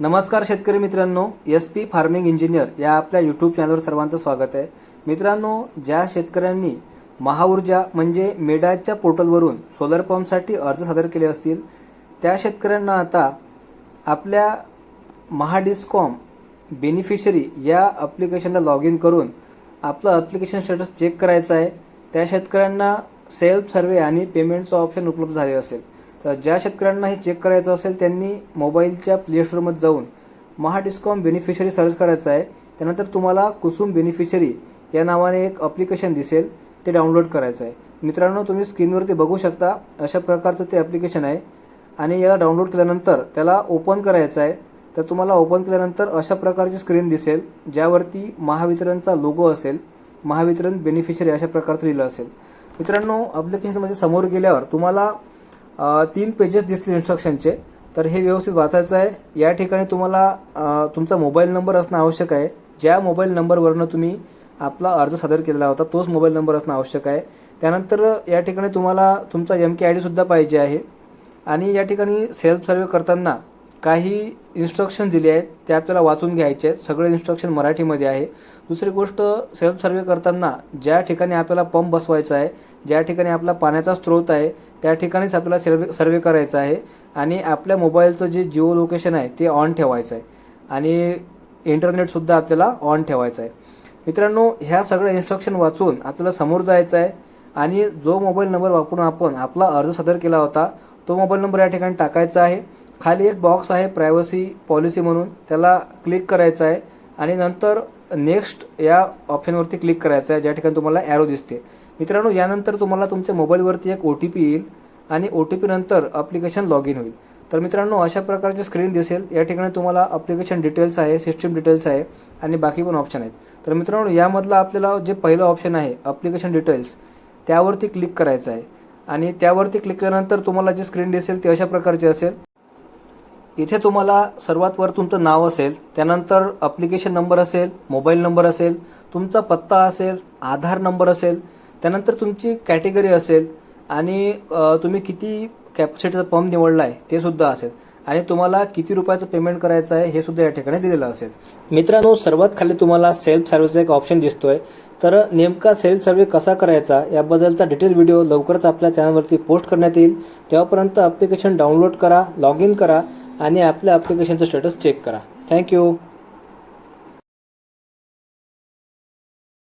नमस्कार शेतकरी मित्रांनो एस पी फार्मिंग इंजिनियर या आपल्या यूट्यूब चॅनलवर सर्वांचं स्वागत आहे. मित्रांनो ज्या शेतकऱ्यांनी महाऊर्जा म्हणजे मेडाच्या पोर्टलवरून सोलर पंपसाठी अर्ज सादर केले असतील त्या शेतकऱ्यांना आता आपल्या महाडिस्कॉम बेनिफिशरी या ॲप्लिकेशनला लॉग इन करून आपलं ॲप्लिकेशन स्टेटस चेक करायचं आहे. त्या शेतकऱ्यांना सेल्फ सर्वे आणि पेमेंटचं ऑप्शन उपलब्ध झाले असेल. तर ज्या शेतकऱ्यांना हे चेक करायचं असेल त्यांनी मोबाईलच्या प्लेस्टोरमध्ये जाऊन महाडिस्कॉम बेनिफिशरी सर्च करायचं आहे. त्यानंतर तुम्हाला कुसुम बेनिफिशरी या नावाने एक अप्लिकेशन दिसेल ते डाउनलोड करायचं आहे. मित्रांनो तुम्ही स्क्रीनवरती बघू शकता अशा प्रकारचं ते ॲप्लिकेशन आहे. आणि याला डाउनलोड केल्यानंतर त्याला ओपन करायचं आहे. तर तुम्हाला ओपन केल्यानंतर अशा प्रकारची स्क्रीन दिसेल ज्यावरती महावितरणचा लोगो असेल महावितरण बेनिफिशरी अशा प्रकारचं लिहिलं असेल. मित्रांनो ॲप्लिकेशनमध्ये समोर गेल्यावर तुम्हाला तीन पेजेस दिसतील इन्स्ट्रक्शनचे तर हे व्यवस्थित वाचायचं आहे. या ठिकाणी तुम्हाला तुमचा मोबाईल नंबर असणं आवश्यक आहे. ज्या मोबाईल नंबरवरनं तुम्ही आपला अर्ज सादर केलेला होता तोच मोबाईल नंबर असणं आवश्यक आहे. त्यानंतर या ठिकाणी तुम्हाला तुमचा एम के आय डीसुद्धा पाहिजे आहे. आणि या ठिकाणी सेल्फ सर्वे करताना काही इन्स्ट्रक्शन दिले आहेत ते आपल्याला वाचून घ्यायचे आहेत. सगळे इन्स्ट्रक्शन मराठीमध्ये आहे. दुसरी गोष्ट सेल्फ सर्वे करताना ज्या ठिकाणी आपल्याला पंप बसवायचा आहे ज्या ठिकाणी आपला पाण्याचा स्रोत आहे त्या ठिकाणीच आपल्याला सर्वे सर्वे करायचा आहे. आणि आपल्या मोबाईलचं जे जिओ लोकेशन आहे ते ऑन ठेवायचं आहे. आणि इंटरनेटसुद्धा आपल्याला ऑन ठेवायचं आहे. मित्रांनो ह्या सगळ्या इन्स्ट्रक्शन वाचून आपल्याला समोर जायचं आहे. आणि जो मोबाईल नंबर वापरून आपण आपला अर्ज सादर केला होता तो मोबाईल नंबर या ठिकाणी टाकायचा आहे. खाली एक बॉक्स आहे प्रायव्हसी पॉलिसी म्हणून. त्याला क्लिक करायचं आहे. आणि नंतर नेक्स्ट या ऑप्शनवरती क्लिक करायचं आहे. ज्या ठिकाणी तुम्हाला ॲरो दिसते. मित्रांनो यानंतर तुम्हाला तुमच्या मोबाईलवरती एक ओ टी पी येईल आणि ओ टी पी नंतर अप्लिकेशन लॉग इन होईल. तर मित्रांनो अशा प्रकारची स्क्रीन दिसेल. या ठिकाणी तुम्हाला अप्लिकेशन डिटेल्स आहे सिस्टीम डिटेल्स आहे आणि बाकी पण ऑप्शन आहेत. तर मित्रांनो यामधलं आपल्याला जे पहिलं ऑप्शन आहे अप्लिकेशन डिटेल्स त्यावरती क्लिक करायचं आहे. आणि त्यावरती क्लिक केल्यानंतर तुम्हाला जी स्क्रीन दिसेल ती अशा प्रकारची असेल. इथे तुम्हाला सर्वात वर तुमचं नाव असेल त्यानंतर अप्लिकेशन नंबर असेल मोबाईल नंबर असेल तुमचा पत्ता असेल आधार नंबर असेल त्यानंतर तुमची कॅटेगरी असेल आणि तुम्ही किती कॅपॅसिटीचा पंप निवडला आहे ते सुद्धा असेल. आणि तुम्हाला किती रुपयाचं पेमेंट करायचं आहे हे सुद्धा या ठिकाणी दिलेलं असेल. मित्रांनो सर्वात खाली तुम्हाला सेल्फ सर्व्हिस एक ऑप्शन दिसतोय. तर नेमका सेल्फ सर्व्हे कसा करायचा याबद्दलचा डिटेल व्हिडिओ लवकरच आपल्या चॅनलवरती पोस्ट करण्यात येईल. तेव्हापर्यंत ॲप्लिकेशन डाउनलोड करा लॉग इन करा आणि आपल्या ॲप्लिकेशनचं स्टेटस चेक करा. Thank you